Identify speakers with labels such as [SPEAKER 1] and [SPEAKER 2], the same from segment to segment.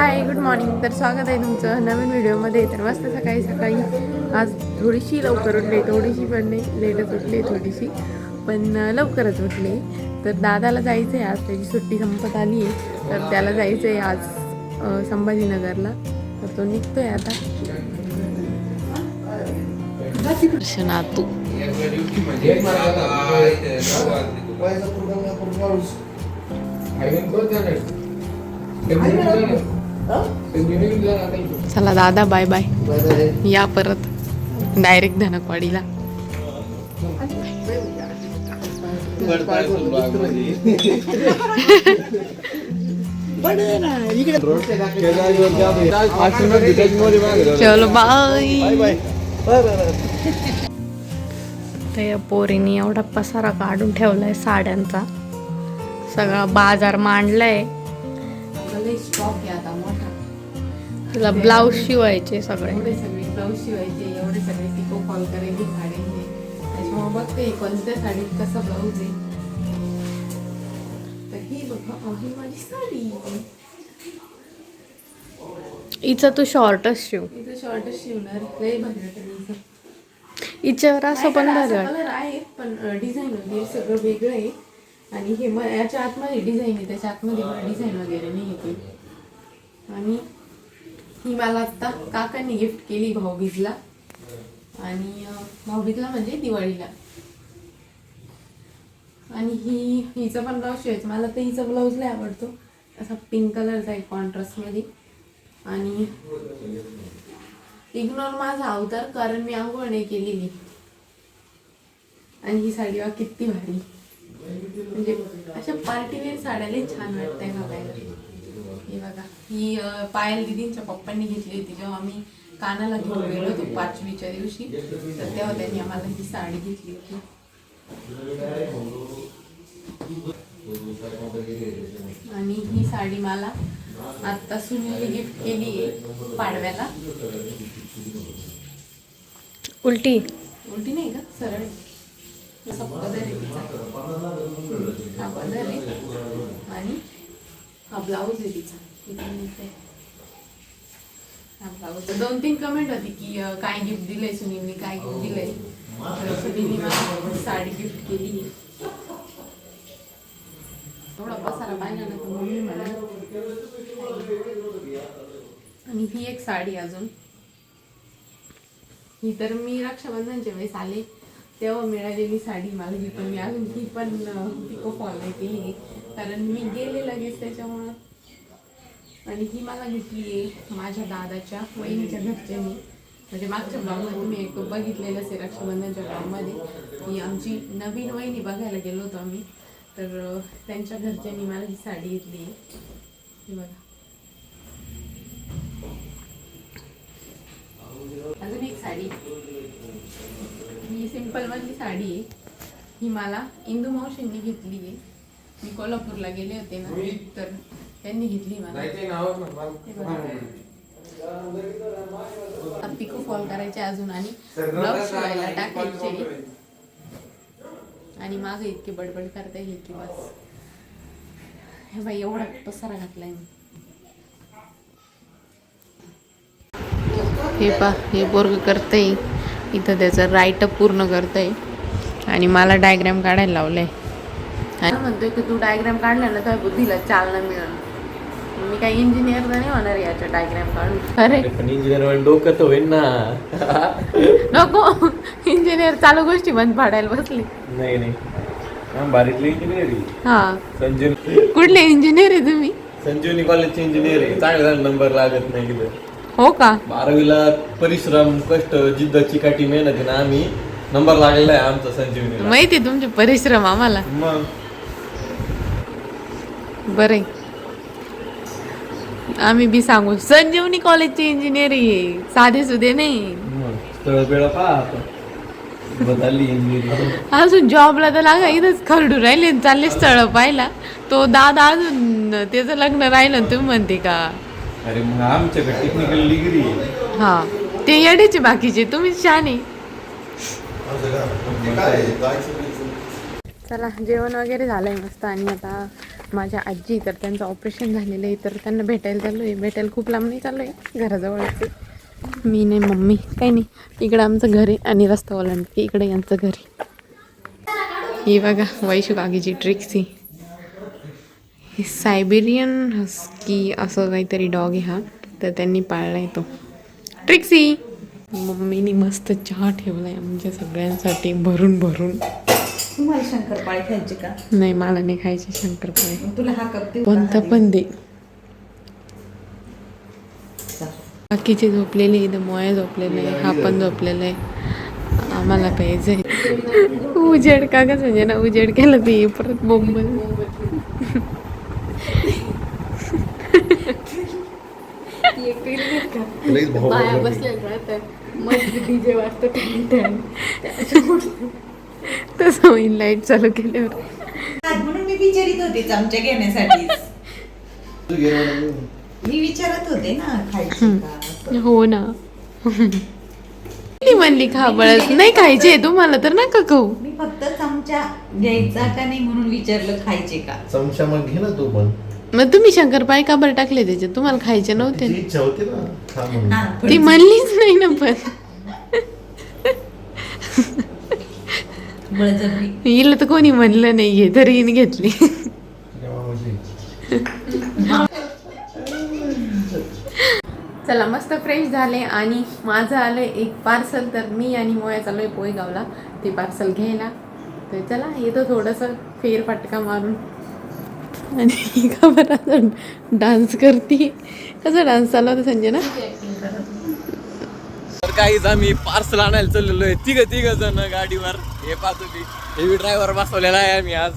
[SPEAKER 1] Hi good morning तर स्वागत आहे तुमचं नवीन व्हिडिओमध्ये. तर मस्त सकाळी सकाळी. आज थोडीशी लवकर उठले. थोडीशी पण नाही. लेटच उठली थोडीशी. पण लवकरच उठले. तर दादाला जायचं आहे आज. त्याची सुट्टी संपत आली आहे. तर त्याला जायचं आहे आज संभाजीनगरला. तर तो निघतोय आता. दर्शनातू. चला दादा बाय बाय या परत. डायरेक्ट धनकवाडीला. चलो बाय तर या पोरीने एवढा पसारा काढून ठेवलाय साड्यांचा. सगळा बाजार मांडलाय. स्टॉक आहे आता मोठा. तुला ब्लाऊज शिवायचे सगळे. एवढे सगळे ब्लाऊज शिवायचे एवढे सगळे पिको फॉल करायचे साड्यांचे त्याच्यामुळे बघते कोणत्या साडीत कसा ब्लाऊज आहे. तर ही बघा अहो, ही माझी साडी हिचं तू शॉर्टच शिव. इथं शॉर्टच शिवणार. भारी वाटेल. हिच्यावर असं पण भारी. कलर आहे पण डिझाईन सगळं वेगळं आहे. आणि हे मग याच्या आतमध्ये डिझाईन आहे त्याच्या आतमध्ये मला डिझाईन वगैरे नाही येते आणि ही मला आत्ता काकांनी गिफ्ट केली भाऊबीजला. आणि भाऊबीजला म्हणजे दिवाळीला. आणि ही हिचा पण ब्लाऊज शिवायचं. मला तर हिचा ब्लाऊज लय आवडतो. असा पिंक कलरचा आहे कॉन्ट्रास्टमध्ये आणि इग्नोर माझा अवतार कारण मी आंघोळ नाही केलेली. आणि ही साडी वा किती भारी. म्हणजे अशा पार्टीवेअर साड्याला छान वाटतंय बघायला हे बघा. ही पायल दिदींच्या पप्पांनी घेतली होती. जेव्हा आम्ही कानाला घेऊन गेलो होतो पाचवीच्या दिवशी तर तेव्हा त्यांनी आम्हाला ही साडी घेतली होती. आणि ही साडी मला आता सुनीलने गिफ्ट केली आहे पाडव्याला. उलटी. उलटी नाही का? सरळ. तसा पदर तिचा हा पदर आहे आणि हा ब्लाऊज आहे तिचा. आहे. हा ब्लाऊज दोन तीन कमेंट होती की काय गिफ्ट दिलंय सुनीलने काय गिफ्ट दिलंय? सुनीलने साडी गिफ्ट केली. थोडा पसारा पाहिला ना तर मम्मी मला आणि ही एक साडी अजून. ही तर मी रक्षाबंधनच्या वेळेस आले. तेव्हा मिळालेली साडी मला ही पण मी अजून ही पण पिको फॉल नाही केली कारण मी गेले लगेच त्याच्यामुळं. आणि ही मला घेतली आहे माझ्या दादाच्या वहिनीच्या घरच्यांनी. म्हणजे मागच्या ब्लॉगमध्ये तुम्ही एक बघितलेलं असेल रक्षाबंधनच्या ब्लॉगमध्ये की आमची नवीन वहिनी बघायला गेलो होतो आम्ही. तर त्यांच्या घरच्यांनी मला ही साडी घेतली आहे. बघा अजून एक साडी ही साडी आहे. ही मला इंदू मावशींनी घेतली आहे. मी कोल्हापूरला गेले होते ना तर त्यांनी घेतली मला. पिको फॉल करायचे अजून आणि ब्लाऊज शिवायला टाकायचे. आणि मागे इतके बडबड करता येईल की बस. हे बाई एवढा पसारा घातलाय मी. हे पा हे बोर्ग करतंय. इथं त्याचं राईटअप पूर्ण करतंय. आणि मला डायग्राम काढायला लावलंय. आणि म्हणतोय की तू डायग्राम काढला ना तर बुद्धीला चालना मिळेल. मी काही इंजिनियर नाही होणार याच्या डायग्राम काढून. अरे.
[SPEAKER 2] पण इंजिनियर डोकं तर होईल ना.
[SPEAKER 1] नको. इंजिनियर चालू गोष्टी बंद पाडायला बसली.
[SPEAKER 2] नाही नाही. हा, बारीतली इंजिनियर आहे.
[SPEAKER 1] हा.
[SPEAKER 2] संजीव
[SPEAKER 1] कुठले इंजिनियर आहे तुम्ही?
[SPEAKER 2] संजीवनी कॉलेजचे इंजिनियर आहे. चांगला नंबर लागत नाही
[SPEAKER 1] हो का?
[SPEAKER 2] बारावीला परिश्रम कष्ट जिद्द चिकाटी मेहनत आहे ना आम्ही नंबर लागलेला आहे आमचा संजीवनीला.
[SPEAKER 1] माहिती आहे तुमचे परिश्रम आम्हाला.
[SPEAKER 2] मग?
[SPEAKER 1] बरे आम्ही बी सांगू. संजीवनी कॉलेजची इंजिनिअरिंग साधे सुधे नाही.
[SPEAKER 2] मग? स्थळ वेळा पहा आता. बदलली इंजिनिअरिंग
[SPEAKER 1] अजून जॉबला तर लागा इथंच खरडू राहिले चालले स्थळ पाहिला तो दादा अजून त्याचं लग्न राहिलं तुम्ही म्हणते का?
[SPEAKER 2] अरे मग आमच्याकडे टेक्निकल डिग्री आहे.
[SPEAKER 1] हा ते येडेचे बाकीचे तुम्ही छान चला जेवण वगैरे झालंय मस्त. आणि आता माझ्या आजी तर त्यांचं ऑपरेशन झालेलं आहे तर त्यांना भेटायला चाललो आहे. भेटायला खूप लांब नाही चाललो आहे घराजवळच आहे. मी नाही मम्मी काही नाही. इकडं आमचं घर आहे आणि रस्ता ओलांड की इकडे यांचं घर आहे. ही बघा वैशू काकीची ट्रिक्सी हे. सायबेरियन हस्की असं काहीतरी डॉग आहे हा. तर त्यांनी पाळला आहे तो. ट्रिक्सी मम्मीनी मस्त चहा ठेवलाय आमच्या सगळ्यांसाठी भरून भरून.
[SPEAKER 3] तुम्हाला शंकरपाळी खायची का?
[SPEAKER 1] नाही मला नाही खायचे शंकरपाळे.
[SPEAKER 3] तुला हा कप
[SPEAKER 1] कोणता? पण दे. बाकीचे झोपलेले इथं मोया झोपलेले आहे हा पण झोपलेला आहे. आम्हाला पाहिजे उजेड का कसं म्हणजे ना उजेड केलं ते परत मुंबई.
[SPEAKER 2] लईच भाऊ
[SPEAKER 1] बाया. बसल्या राहतात मस्त डीजे वाजतो तसं होईल लाइट चालू केल्यावर.
[SPEAKER 3] आज म्हणून मी विचारित होते चमचे घेण्यासाठी
[SPEAKER 2] तू.
[SPEAKER 3] मी विचारत होते ना खायची का.
[SPEAKER 1] हो ना. ती म्हणली खाबळच नाही खायचे तुम्हाला तर नका खाऊ.
[SPEAKER 3] मी फक्त चमचा घ्यायचा का नाही म्हणून विचारलं खायचे का?
[SPEAKER 2] चमचा मग घे ना तू पण.
[SPEAKER 1] मग तुम्ही शंकरपाळे का बरं टाकले त्याच्यात तुम्हाला खायचे नव्हते
[SPEAKER 2] तिची
[SPEAKER 1] ना?
[SPEAKER 2] इच्छा होती ना खा म्हणून.
[SPEAKER 3] हा
[SPEAKER 1] ती म्हणलीच नाही ना पण.
[SPEAKER 3] बळजबरी
[SPEAKER 1] हिला तर कोणी म्हणलं नाहीये तरी हिने घेतली.
[SPEAKER 2] तुझ्या मामाची.
[SPEAKER 1] चला मस्त फ्रेश झाले आणि माझं आलं एक पार्सल तर मी आणि मोया चालू आहे पोयगावला. ते पार्सल घ्यायला. तर चला येतो थोडंसं फेरफटका मारून. आणि ही का बरं डान्स करते. कसा डान्स चालू होता संजय ना
[SPEAKER 2] तर काहीच आम्ही पार्सल आणायला चाललेलो आहे. तिघ तिघ जण गाडीवर. हे पाहतो मी हेवी ड्रायव्हर बसवलेला आहे आम्ही आज.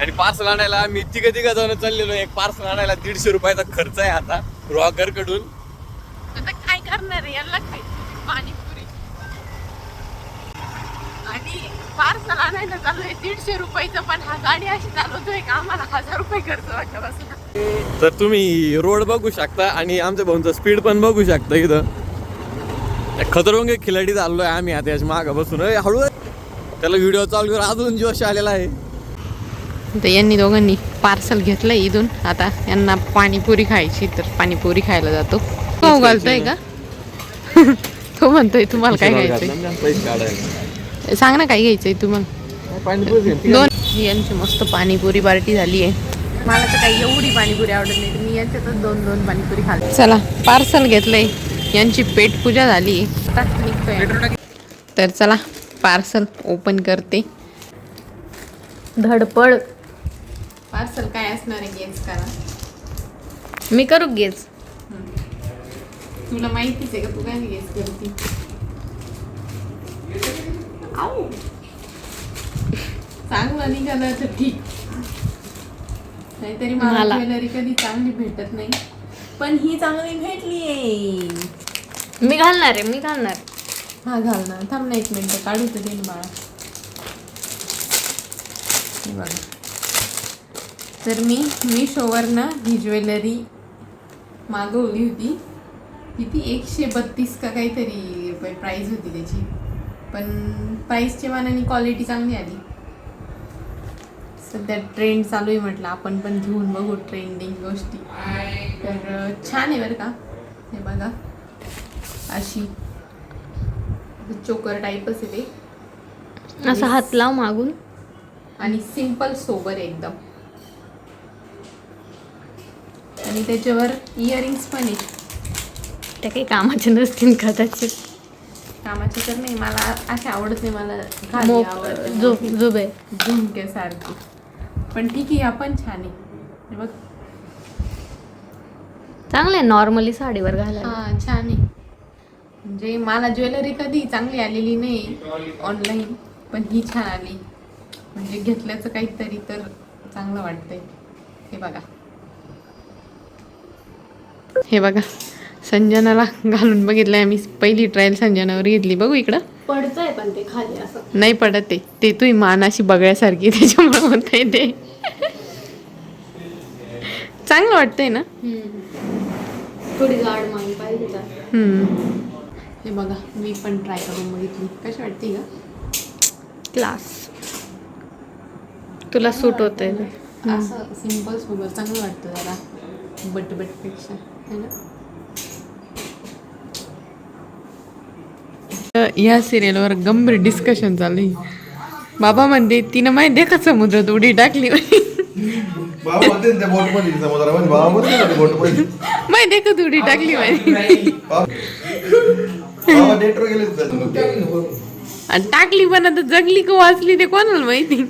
[SPEAKER 2] आणि पार्सल आणायला आम्ही तिघ तिघ जण चाललेलो. एक पार्सल आणायला दीडशे रुपयाचा खर्च आहे आता. रॉकरकडून.
[SPEAKER 1] आता काय करणार आहे? आणि पार्सल आणायला चालू आहे दीडशे रुपयाचं पण हा गाडी अशी चालवतोय का? आम्हाला हजार रुपये खर्च वाटत
[SPEAKER 2] तर तुम्ही रोड बघू शकता आणि आमच्या भाऊंचा स्पीड पण बघू शकता इथं. खतरंग खिलाडी चाललोय आम्ही आता याच्या मागं बसून. हळू. त्याला व्हिडिओ चालू कर. अजून जोश आलेला आहे.
[SPEAKER 1] तर यांनी दोघांनी पार्सल घेतलं इथून. आता यांना पाणीपुरी खायची तर पाणीपुरी खायला जातो. हो घालतोय का? तो म्हणतोय तुम्हाला काय
[SPEAKER 2] काढायला.
[SPEAKER 1] सांग ना काय घ्यायचंय तुम्हाला
[SPEAKER 2] पाणीपुरी
[SPEAKER 1] दोन यांची मस्त पाणीपुरी पार्टी झाली आहे. मला तर काही एवढी पाणीपुरी आवडत नाही मी यांच्यातच दोन दोन पाणीपुरी खाल्ली चला पार्सल घेतलंय. यांची पेटपूजा झाली आता निघतोय. तर चला पार्सल ओपन करते. धडपड. पार्सल काय असणार आहे गेस करा.
[SPEAKER 4] मी करू गेस
[SPEAKER 1] तुला माहितीच आहे का तू काय गेस करते? आऊ. चांगलं निघालं तर ठीक. नाहीतरी मला
[SPEAKER 4] मला.
[SPEAKER 1] ज्वेलरी कधी चांगली भेटत नाही. पण ही चांगली भेटली
[SPEAKER 4] मी घालणार आहे मी घालणार.
[SPEAKER 1] हा घाल ना. थांब ना एक मिनिट. काढू तर दे ना बाळा. हे बघा. तर मी मिशोवरनं ही ज्वेलरी मागवली होती. किती? एकशे बत्तीस का काहीतरी प्राईस होती त्याची. पण प्राईसच्या मानाने क्वालिटी चांगली आली. सध्या ट्रेंड चालू आहे म्हटलं आपण पण घेऊन बघू ट्रेंडिंग गोष्टी. तर छान आहे बरं का? हे बघा. अशी चोकर टाईपच आहे ते
[SPEAKER 4] असा हात लाव मागून.
[SPEAKER 1] आणि सिंपल सोबर आहे एकदम. आणि त्याच्यावर इयरिंग्स पण आहे
[SPEAKER 4] त्या काही कामाचे नसतील कदाचित.
[SPEAKER 1] कामाचे तर नाही मला असे आवडत नाही मला
[SPEAKER 4] झोप झोबे
[SPEAKER 1] झुमक्यासारखी पण ठीक आहे आपण छान आहे. बघ.
[SPEAKER 4] चांगलं आहे नॉर्मली साडीवर घालायला.
[SPEAKER 1] हा छान आहे. म्हणजे मला ज्वेलरी कधी चांगली आलेली नाही ऑनलाईन पण ही छान आली. म्हणजे घेतल्याचं काहीतरी तर चांगलं वाटतंय. हे बघा. हे बघा. संजनाला घालून बघितलंय आम्ही. पहिली ट्रायल संजनावर घेतली. बघू इकडं.
[SPEAKER 4] पडतंय पण ते खाली असं.
[SPEAKER 1] नाही पडत ते. ते तुही मान अशी बगळ्यासारखी त्याच्यामुळे म्हणताय ते. चांगलं वाटतंय ना?
[SPEAKER 4] थोडी जाड मागे पाहिजे.
[SPEAKER 1] हे बघा मी पण ट्राय करून बघितली. कशी वाटते का
[SPEAKER 4] क्लास तुला सूट होतंय ते.
[SPEAKER 1] असं सिंपल सोबत चांगलं वाटतं जरा. बट बटपेक्षा है ना? या सिरियलवर गंभीर डिस्कशन चालू आहे. बाबा म्हणते तिनं माहिती आहे का समुद्रात उडी टाकली? माहिती आहे का तू उडी टाकली माहिती टाकली पण आता जगली का वाचली ते कोणाला माहिती?